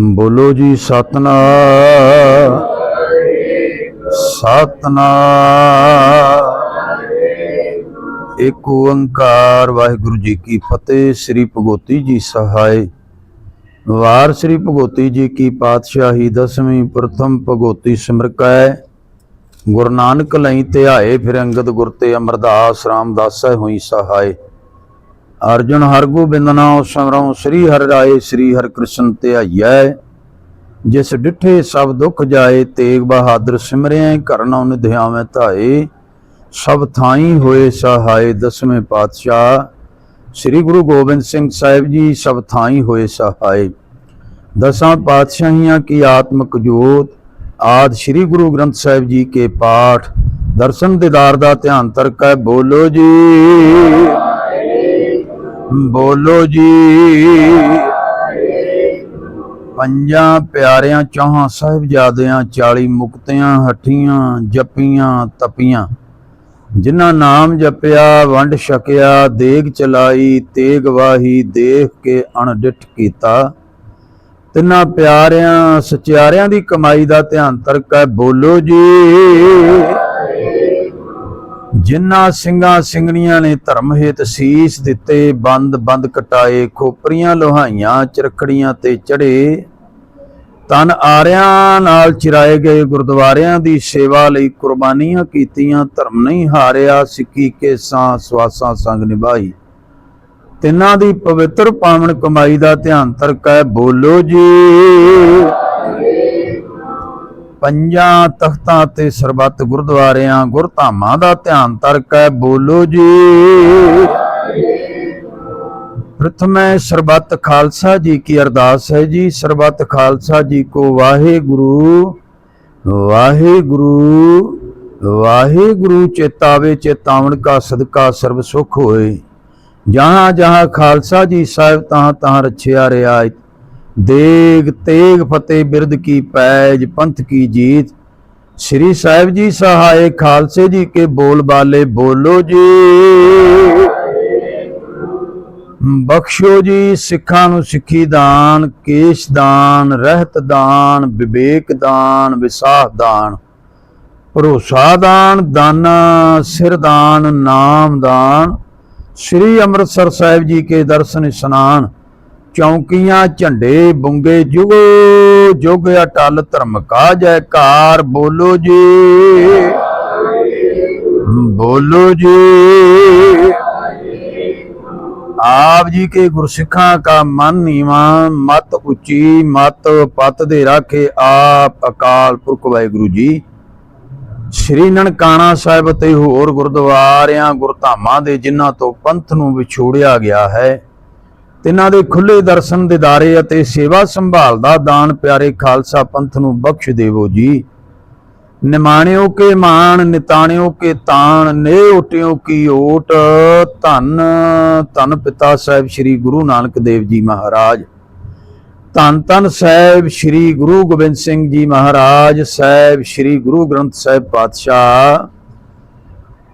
ਬੋਲੋ ਜੀ ਸਤਨਾਮ ਸਤਨਾਮ। ਇੱਕ ਓੰਕਾਰ, ਵਾਹਿਗੁਰੂ ਜੀ ਕੀ ਫਤਿਹ, ਸ੍ਰੀ ਭਗੋਤੀ ਜੀ ਸਹਾਇ ਵਾਰ ਸ੍ਰੀ ਭਗੋਤੀ ਜੀ ਕੀ ਪਾਤਸ਼ਾਹੀ, ਦਸਵੀਂ ਪ੍ਰਥਮ ਭਗਵਤੀ ਸਿਮਰਕੈ ਗੁਰੂ ਨਾਨਕ ਲਈ ਧਿਆਏ, ਫਿਰ ਅੰਗਦ ਗੁਰ ਤੇ ਅਮਰਦਾਸ ਰਾਮਦਾਸੈ ਹੋਈ ਸਹਾਇ ਅਰਜੁਨ ਹਰਗੋਬਿੰਦ ਨਾਮ ਸਿਮਰਉ ਸ੍ਰੀ ਹਰਿ ਰਾਏ, ਸ੍ਰੀ ਹਰਿ ਕ੍ਰਿਸ਼ਨ ਧਿਆਈਐ ਜਿਸ ਡਿਠੇ ਸਭ ਦੁੱਖ ਜਾਏ, ਤੇਗ ਬਹਾਦਰ ਸਿਮਰਿਐ ਕਰਨਉ ਨਿਧਿਆਵੇਂ ਧਾਏ। ਸਭ ਥਾਈ ਹੋਏ ਸਹਾਇ ਦਸਵੇਂ ਪਾਤਸ਼ਾਹ। ਸ੍ਰੀ ਗੁਰੂ ਗੋਬਿੰਦ ਸਿੰਘ ਸਾਹਿਬ ਜੀ ਸਭ ਥਾਈ ਹੋਏ ਸਹਾਇ ਦਸਾਂ ਪਾਤਸ਼ਾਹੀਆਂ ਕੀ ਆਤਮਿਕ ਜੋਤ। ਆਦ ਸ੍ਰੀ ਗੁਰੂ ਗ੍ਰੰਥ ਸਾਹਿਬ ਜੀ ਕੇ ਪਾਠ। ਦਰਸ਼ਨ ਦੀਦਾਰ ਦਾ ਧਿਆਨ ਤਰਕੈ ਬੋਲੋ ਜੀ। ਬੋਲੋ ਜੀ। ਪੰਜਾਂ ਪਿਆਰਿਆਂ, ਚੌਹਾਂ ਸਾਹਿਬਜ਼ਾਦਿਆਂ 40 ਮੁਕਤਿਆਂ, ਹੱਠੀਆਂ, ਜਪੀਆਂ, ਤਪੀਆਂ। ਜਿਨ੍ਹਾਂ ਨਾਮ ਜਪਿਆ, ਵੰਡ ਛਕਿਆ, ਦੇਗ ਚਲਾਈ, ਤੇਗ ਵਾਹੀ, ਦੇਖ ਕੇ ਅਣਡਿਠ ਕੀਤਾ। ਤਿੰਨਾਂ ਪਿਆਰਿਆਂ, ਸਚਿਆਰਿਆਂ ਦੀ ਕਮਾਈ ਦਾ ਧਿਆਨ ਤਰਕੈ ਬੋਲੋ ਜੀ। ਜਿਨ੍ਹਾਂ ਸਿੰਘਾਂ ਸਿੰਘਣੀਆਂ ਨੇ ਧਰਮ ਹੇਤ ਸੀਸ ਦਿੱਤੇ, ਬੰਦ ਬੰਦ ਕਟਾਏ, ਖੋਪਰੀਆਂ ਲੋਹਾਈਆਂ, ਚਰਖੜੀਆਂ ਤੇ ਚੜੇ ਤਨ ਆਰਿਆਂ ਨਾਲ ਚਿਰਾਏ ਗਏ, ਗੁਰਦੁਆਰਿਆਂ ਦੀ ਸੇਵਾ ਲਈ ਕੁਰਬਾਨੀਆਂ ਕੀਤੀਆਂ, ਧਰਮ ਨਹੀਂ ਹਾਰਿਆ, ਸਿੱਖੀ ਕੇਸਾਂ, ਸਵਾਸਾਂ ਸੰਗ ਨਿਭਾਈ। ਤਿੰਨਾਂ ਦੀ ਪਵਿੱਤਰ ਪਾਵਨ ਕਮਾਈ ਦਾ ਧਿਆਨ ਤਰਕੈ ਬੋਲੋ ਜੀ। ਪੰਜਾਂ ਤਖਤਾਂ ਤੇ ਸਰਬੱਤ ਗੁਰਦੁਆਰਿਆਂ ਗੁਰਧਾਮਾਂ ਦਾ ਧਿਆਨ ਤਰਕੈ ਬੋਲੋ ਜੀ। ਪ੍ਰਥਮੇ ਸਰਬੱਤ ਖਾਲਸਾ ਜੀ ਕੀ ਅਰਦਾਸ ਹੈ ਜੀ। ਸਰਬੱਤ ਖਾਲਸਾ ਜੀ ਕੋ ਵਾਹਿਗੁਰੂ ਵਾਹਿਗੁਰੂ ਵਾਹਿਗੁਰੂ। ਚੇਤਾਵੇ ਚੇਤਾਵਨ ਕਾ ਸਦਕਾ ਸਰਬ ਸੁਖ ਹੋਏ। ਜਹਾਂ ਜਹਾਂ ਖਾਲਸਾ ਜੀ ਸਾਹਿਬ ਤਹਾਂ ਤਹਾਂ ਰਛਿਆ ਰਿਆਇਤ ਦੇਗ ਤੇਗ ਫਤਿਹ ਬਿਰਦ ਕੀ ਪੈਜ, ਪੰਥ ਕੀ ਜੀਤ। ਸ੍ਰੀ ਸਾਹਿਬ ਜੀ ਸਹਾਇ ਖਾਲਸੇ ਜੀ ਕੇ ਬੋਲ ਬਾਲੇ, ਬੋਲੋ ਜੀ। ਬਖਸ਼ੋ ਜੀ ਸਿੱਖਾਂ ਨੂੰ ਸਿੱਖੀ ਦਾਨ, ਕੇਸ਼ ਦਾਨ, ਰਹਿਤ ਦਾਨ, ਵਿਵੇਕ ਦਾਨ, ਵਿਸਾਹ ਦਾਨ। ਭਰੋਸਾ ਦਾਨ, ਦਾਨਾ, ਸਿਰ ਦਾਨ, ਨਾਮ ਦਾਨ। ਸ੍ਰੀ ਅੰਮ੍ਰਿਤਸਰ ਸਾਹਿਬ ਜੀ ਕੇ ਦਰਸ਼ਨ ਇਸ਼ਨਾਨ। ਚੌਂਕੀਆਂ, ਝੰਡੇ, ਬੁੰਗੇ ਜੁਗੋ, ਜੁਗ ਅਟਲ ਧਰਮ ਕਾ ਜੈਕਾਰ ਬੋਲੋ ਜੀ। ਬੋਲੋ ਜੀ। ਆਪ ਜੀ ਕੇ ਗੁਰਸਿੱਖਾਂ ਕਾ ਮਨ ਨੀਵਾ, ਮਤ ਉੱਚੀ, ਮਤ ਪਤ ਦੇ ਰਾਖੇ ਆਪ ਅਕਾਲ ਪੁਰਖ ਵਾਹਿਗੁਰੂ ਜੀ। ਸ਼੍ਰੀ ਨਨਕਾਣਾ ਸਾਹਿਬ ਤੇ ਹੋਰ ਗੁਰਦੁਆਰਿਆਂ, ਗੁਰਧਾਮਾਂ ਦੇ ਜਿਨ੍ਹਾਂ ਤੋਂ ਪੰਥ ਨੂੰ ਵਿਛੋੜਿਆ ਗਿਆ ਹੈ ਤਿਨਾਂ ਦੇ ਖੁੱਲੇ ਦਰਸ਼ਨ ਦਿਦਾਰੇ ਅਤੇ ਸੇਵਾ ਸੰਭਾਲ ਦਾ ਦਾਨ ਪਿਆਰੇ ਖਾਲਸਾ ਪੰਥ ਨੂੰ ਬਖਸ਼ ਦੇਵੋ ਜੀ। ਨਿਮਾਣਿਓ ਕੇ ਮਾਣ, ਨਿਤਾਣਿਓ ਕੇ ਤਾਣ, ਨੇ ਓਟਿਓ ਕੀ ਓਟ। ਧੰਨ ਧੰਨ ਪਿਤਾ ਸਾਹਿਬ ਸ੍ਰੀ ਗੁਰੂ ਨਾਨਕ ਦੇਵ ਜੀ ਮਹਾਰਾਜ। ਧੰਨ ਧੰਨ ਸਾਹਿਬ ਸ੍ਰੀ ਗੁਰੂ ਗੋਬਿੰਦ ਸਿੰਘ ਜੀ ਮਹਾਰਾਜ, ਸਾਹਿਬ ਸ੍ਰੀ ਗੁਰੂ ਗ੍ਰੰਥ ਸਾਹਿਬ ਪਾਤਸ਼ਾਹ।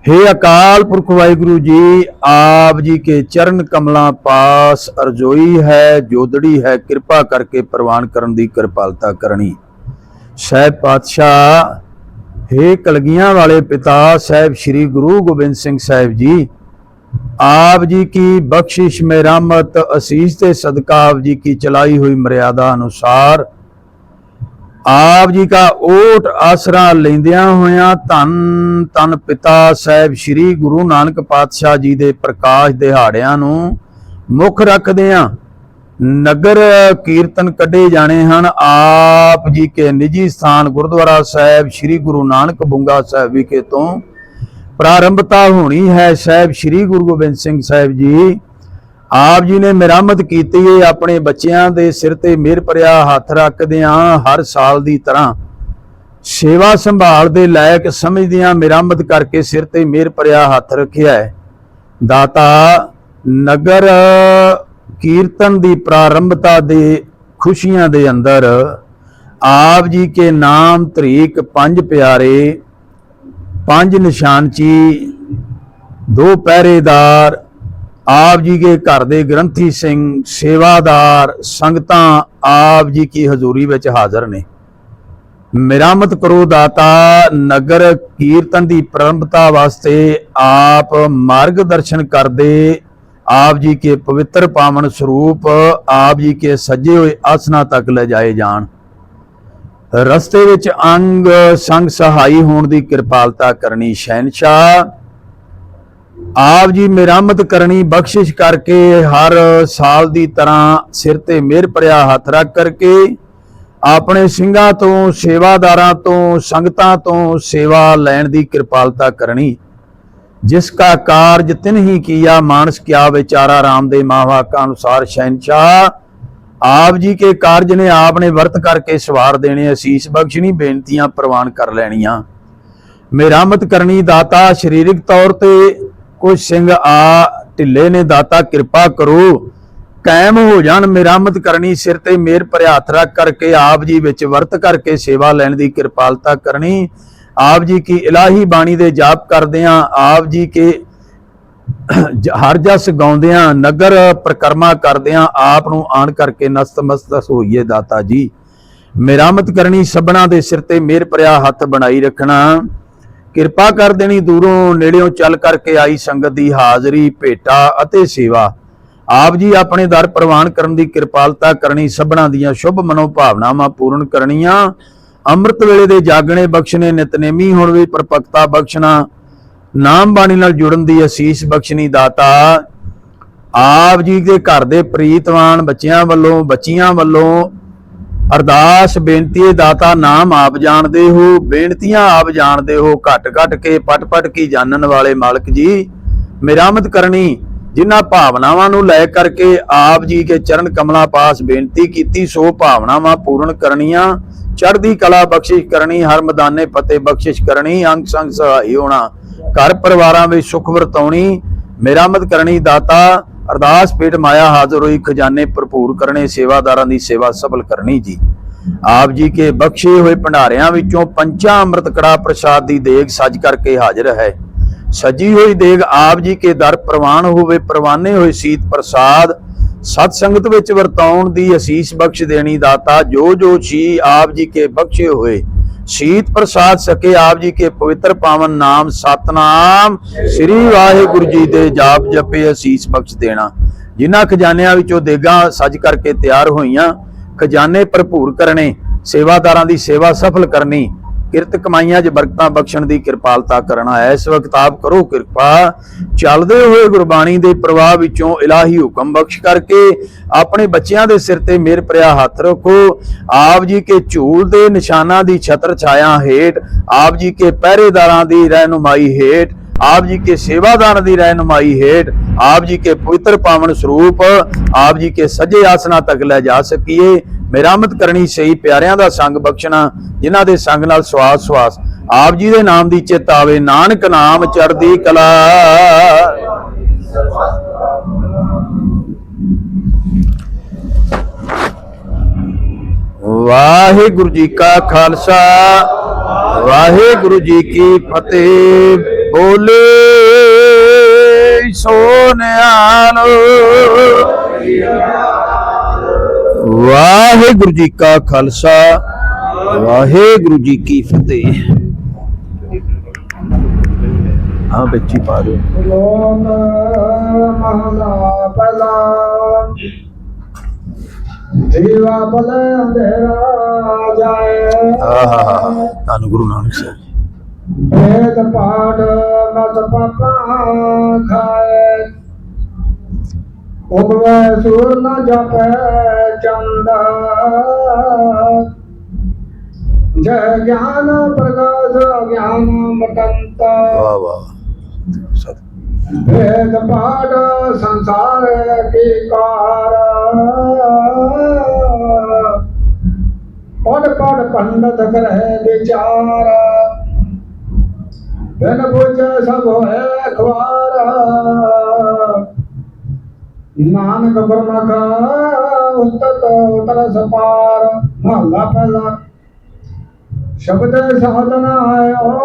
हे ਅਕਾਲ ਪੁਰਖ ਵਾਹਿਗੁਰੂ ਜੀ, ਆਪ ਜੀ ਕੇ ਚਰਨ ਕਮਲਾਂ ਪਾਸ ਅਰਜ਼ੋਈ ਹੈ, ਜੋਦੜੀ ਹੈ, ਕਿਰਪਾ ਕਰਕੇ ਪ੍ਰਵਾਨ ਕਰਨ ਦੀ ਕਿਰਪਾਲਤਾ ਕਰਨੀ। ਸਾਹਿਬ ਪਾਤਸ਼ਾਹ हे ਕਲਗੀਆਂ ਵਾਲੇ ਪਿਤਾ, ਸਾਹਿਬ ਸ੍ਰੀ ਗੁਰੂ ਗੋਬਿੰਦ ਸਿੰਘ ਸਾਹਿਬ ਜੀ, ਆਪ ਜੀ ਕੀ ਬਖਸ਼ਿਸ਼ ਮੇਰਾਮਤ, ਅਸੀਸ ਤੇ ਸਦਕਾ ਆਪ ਜੀ ਕੀ ਚਲਾਈ ਹੋਈ ਮਰਿਆਦਾ ਅਨੁਸਾਰ ਆਪ ਜੀ ਕਾ ਓਟ ਆਸਰਾ ਲੈਂਦਿਆਂ ਹੋਇਆਂ ਧੰਨ ਧੰਨ ਪਿਤਾ ਸਾਹਿਬ ਸ੍ਰੀ ਗੁਰੂ ਨਾਨਕ ਪਾਤਸ਼ਾਹ ਜੀ ਦੇ ਪ੍ਰਕਾਸ਼ ਦਿਹਾੜਿਆਂ ਨੂੰ ਮੁੱਖ ਰੱਖਦਿਆਂ ਨਗਰ ਕੀਰਤਨ ਕੱਢੇ ਜਾਣੇ ਹਨ। ਆਪ ਜੀ ਕੇ ਨਿੱਜੀ ਸਥਾਨ ਗੁਰਦੁਆਰਾ ਸਾਹਿਬ ਸ੍ਰੀ ਗੁਰੂ ਨਾਨਕ ਬੁੰਗਾ ਸਾਹਿਬ ਵਿਖੇ ਤੋਂ ਪ੍ਰਾਰੰਭਤਾ ਹੋਣੀ ਹੈ। ਸਾਹਿਬ ਸ੍ਰੀ ਗੁਰੂ ਗੋਬਿੰਦ ਸਿੰਘ ਸਾਹਿਬ ਜੀ ਆਪ ਜੀ ਨੇ ਮਿਹਰਮਤ ਕੀਤੀ ਏ, ਆਪਣੇ ਬੱਚਿਆਂ ਦੇ ਸਿਰ ਤੇ ਮਿਹਰ ਭਰਿਆ ਹੱਥ ਰੱਖਦਿਆਂ ਹਰ ਸਾਲ ਦੀ ਤਰ੍ਹਾਂ ਸੇਵਾ ਸੰਭਾਲ ਦੇ ਲਾਇਕ ਸਮਝਦਿਆਂ ਮਿਹਰਮਤ ਕਰਕੇ ਸਿਰ ਤੇ ਮਿਹਰ ਭਰਿਆ ਹੱਥ ਰੱਖਿਆ ਹੈ। ਦਾਤਾ ਨਗਰ ਕੀਰਤਨ ਦੀ ਪ੍ਰਾਰੰਭਤਾ ਦੇ ਖੁਸ਼ੀਆਂ ਦੇ ਅੰਦਰ ਆਪ ਜੀ ਕੇ ਨਾਮ ਤਰੀਕ ਪੰਜ ਪਿਆਰੇ, ਪੰਜ ਨਿਸ਼ਾਨਚੀ ਦੋ ਪਹਿਰੇਦਾਰ ਆਪ ਜੀ ਕੇ ਘਰ ਦੇ ਗ੍ਰੰਥੀ ਸਿੰਘ, ਸੇਵਾਦਾਰ, ਸੰਗਤਾਂ ਆਪ ਜੀ ਕੀ ਹਜ਼ੂਰੀ ਵਿੱਚ ਹਾਜ਼ਰ ਨੇ। ਮਿਹਰਮਤ ਕਰੋ ਦਾਤਾ, ਨਗਰ ਕੀਰਤਨ ਦੀ ਪ੍ਰੰਭਤਾ ਵਾਸਤੇ ਆਪ ਮਾਰਗਦਰਸ਼ਨ ਕਰਦੇ, ਆਪ ਜੀ ਕੇ ਪਵਿੱਤਰ ਪਾਵਨ ਸਰੂਪ, ਆਪ ਜੀ ਕੇ ਸਜੇ ਹੋਏ ਆਸਨਾ ਤੱਕ ਲੈ ਜਾਏ ਜਾਣ। ਰਸਤੇ ਵਿੱਚ ਅੰਗ, ਸੰਗ ਸਹਾਈ ਹੋਣ ਦੀ ਕਿਰਪਾਲਤਾ ਕਰਨੀ ਸ਼ਹਿਨशाह ਆਪ ਜੀ ਮੇਰਾਮਤ ਕਰਨੀ ਬਖਸ਼ਿਸ਼ ਕਰਕੇ ਹਰ ਸਾਲ ਦੀ ਤਰ੍ਹਾਂ ਸਿਰ ਤੇ ਮਿਹਰ ਭਰਿਆ ਹੱਥ ਰੱਖ ਕਰਕੇ ਆਪਣੇ ਸਿੰਘਾਂ ਤੋਂ, ਸੇਵਾਦਾਰਾਂ ਤੋਂ, ਸੰਗਤਾਂ ਤੋਂ ਸੇਵਾ ਲੈਣ ਦੀ ਕਿਰਪਾਲਤਾ ਕਰਨੀ। ਜਿਸ ਕਾ ਕਾਰਜ ਤਿਨ ਹੀ ਕੀਆ, ਮਾਨਸ ਕਿਆ ਵਿਚਾਰਾ ਰਾਮ ਦੇ ਮਾਵਾ ਅਨੁਸਾਰ ਸ਼ਹਿਨशाह ਆਪ ਜੀ ਕੇ ਕਾਰਜ ਨੇ ਆਪ ਨੇ ਵਰਤ ਕਰਕੇ ਸਵਾਰ ਦੇਣੇ ਅਸੀਸ ਬਖਸ਼ਣੀ ਬੇਨਤੀਆਂ ਪ੍ਰਵਾਨ ਕਰ ਲੈਣੀਆਂ। ਮੇਰਾਮਤ ਕਰਨੀ ਦਾਤਾ ਸਰੀਰਕ ਤੌਰ ਤੇ ਕੁਝ ਸਿੰਘ ਆ ਢਿੱਲੇ ਨੇ ਦਾਤਾ, ਕਿਰਪਾ ਕਰੋ। ਕਾਇਮ ਹੋ ਜਾਣ ਮਿਹਰਮਤ ਕਰਨੀ, ਸਿਰ ਤੇ ਮੇਰ ਭਰਿਆ ਕਰਕੇ ਆਪ ਜੀ ਵਿੱਚ ਵਰਤ ਕਰਕੇ ਸੇਵਾ ਲੈਣ ਦੀ ਕਿਰਪਾਲਤਾ ਕਰਨੀ। ਆਪ ਜੀ ਕੀ ਇਲਾਹੀ ਬਾਣੀ ਦੇ ਜਾਪ ਕਰਦਿਆਂ ਆਪ ਜੀ ਕੇ ਹਰ ਜਸ ਗਾਉਂਦਿਆਂ ਨਗਰ ਪ੍ਰਕਰਮਾ ਕਰਦਿਆਂ ਆਪ ਨੂੰ ਆਣ ਕਰਕੇ ਨਸਤਮਸਤ ਹੋਈਏ ਦਾਤਾ ਜੀ। ਮਿਹਰਮਤ ਕਰਨੀ, ਸਭਨਾ ਦੇ ਸਿਰ ਤੇ ਮੇਰ ਭਰਿਆ ਹੱਥ ਬਣਾਈ ਰੱਖਣਾ। ਕਿਰਪਾ ਕਰ ਦੇਣੀ ਦੂਰੋਂ, ਨੇੜਿਓਂ ਚੱਲ ਕਰਕੇ ਆਈ ਸੰਗਤ ਦੀ ਹਾਜ਼ਰੀ, ਭੇਟਾ ਅਤੇ ਸੇਵਾ। ਆਪ ਜੀ ਆਪਣੇ ਦਰ ਪ੍ਰਵਾਨ ਕਰਨ ਦੀ ਕਿਰਪਾਲਤਾ ਕਰਨੀ, ਸਭਨਾ ਦੀਆਂ ਸ਼ੁਭ ਮਨੋ ਭਾਵਨਾਵਾਂ ਪੂਰਨ ਕਰਨੀਆਂ। ਅੰਮ੍ਰਿਤ ਵੇਲੇ ਦੇ ਜਾਗਣੇ ਬਖਸ਼ਣੇ ਨਿਤਨੇਮੀ ਹੋਣ ਵੀ ਪਰਪਕਤਾ ਬਖਸ਼ਣਾ। ਨਾਮ ਬਾਣੀ ਨਾਲ ਜੁੜਨ ਦੀ ਅਸੀਸ ਬਖਸ਼ਣੀ ਦਾਤਾ। ਆਪ ਜੀ ਦੇ ਘਰ ਦੇ ਪ੍ਰੀਤਵਾਨ ਬੱਚਿਆਂ ਵੱਲੋਂ, ਬੱਚੀਆਂ ਵੱਲੋਂ ਅਰਦਾਸ, ਬੇਨਤੀ ਦਾਤਾ ਨਾਮ ਆਪ ਜਾਣਦੇ ਹੋ, ਬੇਨਤੀਆਂ ਆਪ ਜਾਣਦੇ ਹੋ, ਘਟ ਘਟ ਕੇ ਪਟ ਪਟ ਕੀ ਜਾਣਨ ਵਾਲੇ ਮਾਲਕ ਜੀ। ਮਿਹਰਮਤ ਕਰਨੀ, ਜਿਨ੍ਹਾਂ ਭਾਵਨਾਵਾਂ ਨੂੰ ਲੈ ਕਰਕੇ ਆਪ ਜੀ ਕੇ ਚਰਨ ਕਮਲਾ ਪਾਸ ਬੇਨਤੀ ਕੀਤੀ, ਸੋ ਭਾਵਨਾਵਾਂ ਪੂਰਨ ਕਰਨੀਆਂ। ਚੜ੍ਹਦੀ ਕਲਾ ਬਖਸ਼ਿਸ਼ ਕਰਨੀ, ਹਰ ਮੈਦਾਨੇ ਫਤਿਹ ਬਖਸ਼ਿਸ਼ ਕਰਨੀ, ਅੰਗ ਸੰਗ ਸਹਾਈ ਹੋਣਾ। ਘਰ ਪਰਿਵਾਰਾਂ ਵਿੱਚ ਸੁਖ ਵਰਤਾਉਣੀ ਮਿਹਰਮਤ ਕਰਨੀ, ਦਾਤਾ ਅਰਦਾਸ ਪੇਟ ਮਾਇਆ ਹਾਜ਼ਰ ਹੋਈ, ਖਜ਼ਾਨੇ ਭਰਪੂਰ ਕਰਨੇ, ਸੇਵਾਦਾਰਾਂ ਦੀ ਸੇਵਾ ਸਫਲ ਕਰਨੀ ਜੀ। ਆਪ ਜੀ ਕੇ ਬਖਸ਼ੇ ਹੋਏ ਭੰਡਾਰਿਆਂ ਵਿੱਚੋਂ ਪੰਚਾ ਅੰਮ੍ਰਿਤ ਕੜਾ ਪ੍ਰਸਾਦ ਦੀ ਦੇਗ ਸਜ ਕਰਕੇ ਹਾਜ਼ਰ ਹੈ। ਸਜੀ ਹੋਈ ਦੇਗ ਆਪ ਜੀ ਕੇ ਦਰ ਪ੍ਰਵਾਨ ਹੋਵੇ, ਪ੍ਰਵਾਨੇ ਹੋਏ ਸੀਤ ਪ੍ਰਸਾਦ ਸਤ ਸੰਗਤ ਵਿੱਚ ਵਰਤਾਉਣ ਦੀ ਅਸੀਸ ਬਖਸ਼ ਦੇਣੀ ਦਾਤਾ, ਜੋ ਜੋ ਛੀ ਆਪ ਜੀ ਕੇ ਬਖਸ਼ੇ ਹੋਏ ਸ਼ੀਤ ਪ੍ਰਸਾਦ ਸਕੇ ਆਪ ਜੀ ਕੇ ਪਵਿੱਤਰ ਪਾਵਨ ਨਾਮ ਸਤਨਾਮ। ਸ੍ਰੀ ਵਾਹਿਗੁਰੂ ਜੀ ਦੇ ਜਾਪ ਜਪੇ ਅਸੀਸ ਬਖਸ਼ ਦੇਣਾ। ਜਿਨ੍ਹਾਂ ਖਜ਼ਾਨਿਆਂ ਵਿੱਚੋਂ ਦੇਗਾਂ ਸੱਜ ਕਰਕੇ ਤਿਆਰ ਹੋਈਆਂ, ਖਜ਼ਾਨੇ ਭਰਪੂਰ ਕਰਨੇ, ਸੇਵਾਦਾਰਾਂ ਦੀ ਸੇਵਾ ਸਫਲ ਕਰਨੀ ਕਿਰਤ ਕਮਾਈਆਂ 'ਚ ਬਰਕਤਾਂ ਬਖਸ਼ਣ ਦੀ ਕਿਰਪਾਲਤਾ ਕਰਨਾ ਇਸ ਵਕਤ ਆਪ ਕਰੋ ਕਿਰਪਾ। ਚੱਲਦੇ ਹੋਏ ਗੁਰਬਾਣੀ ਦੇ ਪ੍ਰਵਾਹ ਵਿੱਚੋਂ ਇਲਾਹੀ ਹੁਕਮ ਬਖਸ਼ ਕਰਕੇ ਆਪਣੇ ਬੱਚਿਆਂ ਦੇ ਸਿਰ ਤੇ ਮਿਹਰ ਭਰਿਆ ਹੱਥ ਰੱਖੋ। ਆਪ ਜੀ ਕੇ ਝੂਲ ਦੇ ਨਿਸ਼ਾਨਾਂ ਦੀ ਛਤਰ ਛਾਇਆ ਹੇਠ, ਆਪ ਜੀ ਕੇ ਪਹਿਰੇਦਾਰਾਂ ਦੀ ਰਹਿਨੁਮਾਈ ਹੇਠ, ਆਪ ਜੀ ਕੇ ਸੇਵਾਦਾਰ ਦੀ ਰਹਿਨੁਮਾਈ ਹੇਠ, ਆਪ ਜੀ ਕੇ ਪਵਿੱਤਰ ਪਾਵਨ ਸਰੂਪ, ਆਪ ਜੀ ਕੇ ਸਜੇ ਆਸਨਾ ਤੱਕ ਲੈ ਜਾ ਸਕੀਏ। ਮਿਹਰਮਤ ਕਰਨੀ ਸਹੀ, ਪਿਆਰਿਆਂ ਦਾ ਸੰਗ ਬਖਸ਼ਣਾ, ਜਿਨ੍ਹਾਂ ਦੇ ਸੰਗ ਨਾਲ ਸਵਾਸ ਸਵਾਸ। ਆਪ ਜੀ ਦੇ ਨਾਮ ਦੀ ਚਿੱਤ ਆਵੇ, ਨਾਨਕ ਨਾਮ ਚੜ੍ਹਦੀ ਕਲਾ। ਵਾਹਿਗੁਰੂ ਜੀ ਕਾ ਖਾਲਸਾ, ਵਾਹਿਗੁਰੂ ਜੀ ਕੀ ਫਤਿਹ। ਬੋਲੇ ਸੋਨਿਆਲ। ਵਾਹਿਗੁਰੂ ਜੀ ਕਾ ਖਾਲਸਾ, ਵਾਹਿਗੁਰੂ ਜੀ ਕੀ ਫਤਿਹ। ਹਾਂ ਬੱਚੀ, ਪਾ ਦਿਓ। ਲੋਕ ਮਹਲਾ ਪਹਿਲਾ ਜੀਵਾ ਭਲੇ ਅੰਧੇਰਾ ਜਾਏ ਆਹਾ, ਧੰਨ ਗੁਰੂ ਨਾਨਕ ਸਾਹਿਬ ਵੇਦ ਪਾਠ ਮਤ ਪਾਪਾ ਖਾਏ। ਉਗਵੇ ਸੂਰ ਨ ਜਪੈ ਚੰਦਾ। ਜੈ ਗਿਆਨ ਪ੍ਰਕਾਸ਼ ਗਿਆਨ ਮਟੰਤਾ। ਵਾਹ ਵਾਹ। ਸਤ ਵੇਦ ਪਾਠ ਸੰਸਾਰ ਕੀ ਕਾਰ। ਪੜ ਪੜ ਪੰਡਤ ਕਰਹਿ ਵਿਚਾਰ। ਬਿਨ ਬੁਝ ਸਭ ਹੈ ਖਵਾਰ ਨਾਨਕ ਗੁਰਮੁਖ ਉਸਤਤ ਉਤਰ ਸਪਾਰ ਮਹਲਾ ਪਹਿਲਾ। ਸ਼ਬਦ ਸਾਧਨ ਆਇਓ,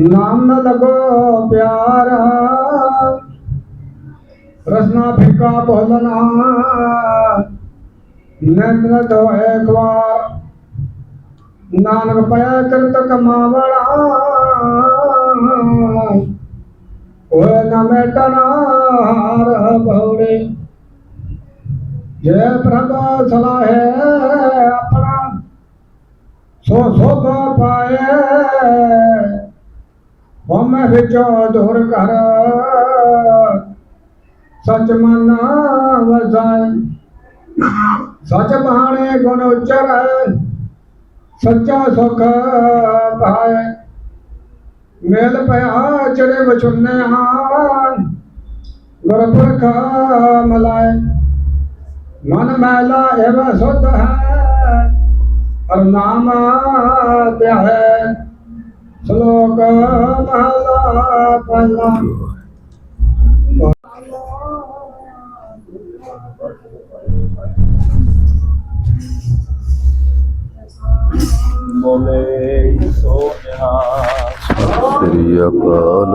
ਨਾਮ ਨ ਲਗੋ ਪਿਆਰਾ। ਰਸਨਾ ਫਿੱਕਾ ਭੋਲਨਾ ਨੰਦਰ ਦੋਏ ਖਵਾਰ ਨਾਨਕ ਪਿਆ ਕਰਤ ਕਮਾਵਣਾ ਹੋਏ ਨਾ ਮੇਟਣਾ ਹਰ ਭਉੜੇ ਜੈ ਪ੍ਰਭ ਸਲਾਹੇ ਆਪਣਾ, ਸੋ ਸੋਭ ਪਾਏ। ਹਉਮੈ ਵਿੱਚੋਂ ਦੂਰ ਕਰ ਸਚ ਮਨ ਵਸਾਏ। ਸਚ ਬਹਾਣੇ ਗੁਣ ਉਚਰੈ, ਸੱਚਾ ਸੁਖ ਪਾਏ। ਮੇਲ ਪਿਆ ਚੜੇ ਵਚੁੰਨੇ ਹਾਂ। ਗੁਰਪੁਰਖ ਮਲਾਏ ਮਨ ਮੈਲਾ ਐਵ ਸੁਧ ਹੈ ਹਰ ਨਾਮ ਧਿਆਏ ਸ਼ਲੋਕ ਮਹਲਾ ਪਹਿਲਾ ਬੋਲੇ ਸੋ ਨਿਹਾਲ ਸ੍ਰੀ ਅਕਾਲ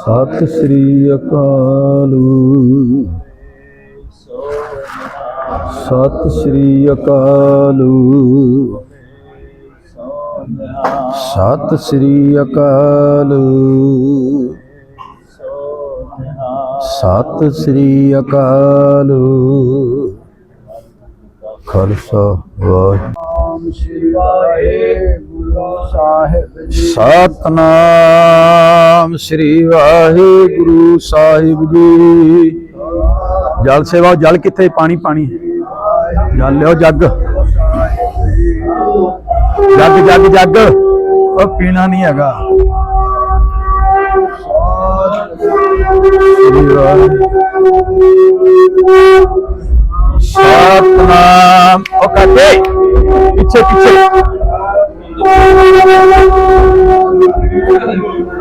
ਸਤਿ ਸ੍ਰੀ ਅਕਾਲ। ਸਤਿ ਸ੍ਰੀ ਅਕਾਲ। ਸੋ ਨਿਹਾਲ ਸਤਿ ਸ੍ਰੀ ਅਕਾਲ। ਸਤਿ ਸ੍ਰੀ ਅਕਾਲ। ਖਾਲਸਾ ਵਾਹਿਗੁਰੂ ਸ਼ਿਵਾਏ। ਸਾਹਿਬ ਜੀ ਸਤਨਾਮ ਸ੍ਰੀ ਵਾਹਿਗੁਰੂ ਸਾਹਿਬ ਜੀ ਜਲ ਸੇਵਾ ਜਲ ਕਿੱਥੇ ਪਾਣੀ ਪਾਣੀ ਜਲ ਲਿਓ ਜੱਗ ਜੱਗ ਜੱਗ ਜੱਗ ਉਹ ਪੀਣਾ ਨਹੀਂ ਹੈਗਾ ਸ੍ਰੀ ਵਾਹਿਗੁਰੂ ਸਤਨਾਮ ਉਹ ਕਾਕੇ ਪਿੱਛੇ ਪਿੱਛੇ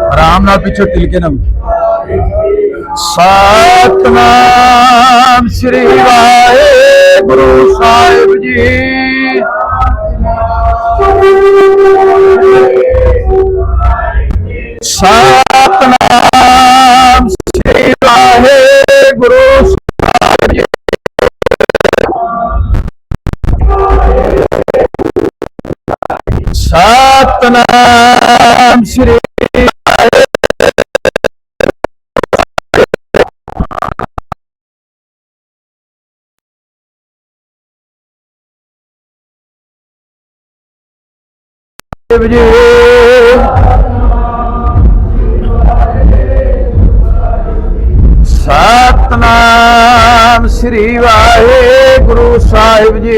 ਆਰਾਮ ਨਾਲ ਪਿੱਛੇ ਤਿਲਕੇ ਨਾ ਸਤਨਾਮ ਸ੍ਰੀ ਵਾਹਿਗੁਰੂ ਸਾਹਿਬ ਜੀ। ਸਤਨਾਮ ਸਤਨਾਮ ਸ੍ਰੀ ਵਾਹਿਗੁਰੂ ਜੀ ਸਤਨਾਮ ਸ੍ਰੀ ਵਾਹਿਗੁਰੂ ਸਾਹਿਬ ਜੀ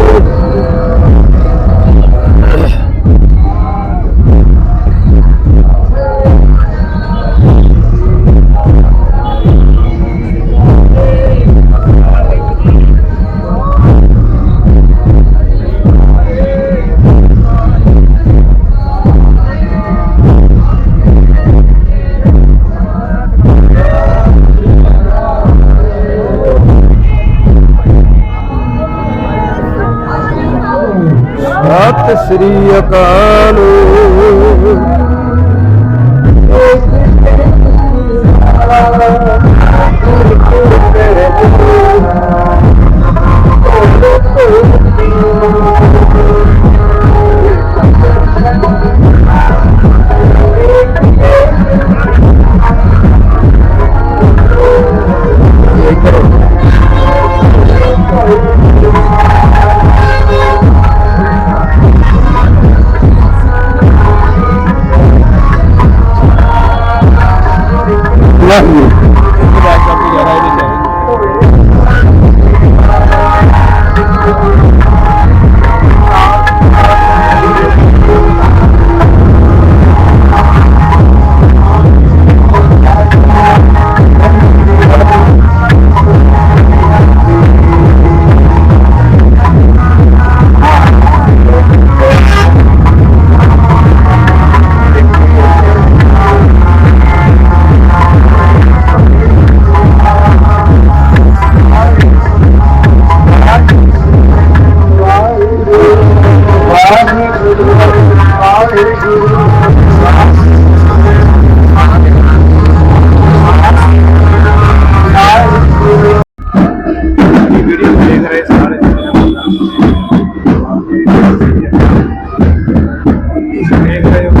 ਸ੍ਰੀ Yeah.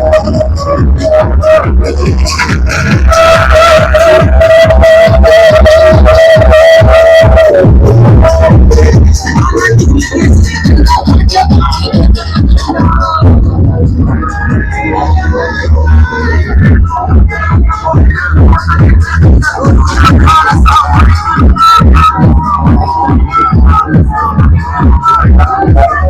ਅਕਾਲ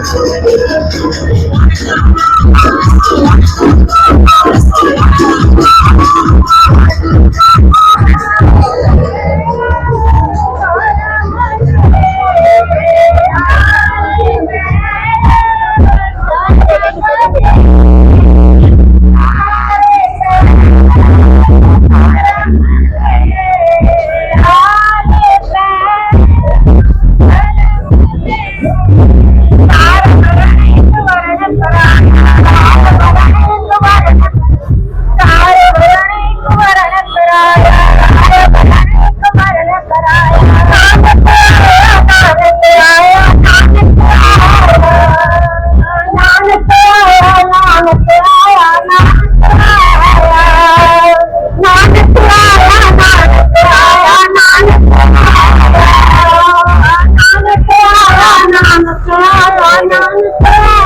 Thank Yeah. 我我能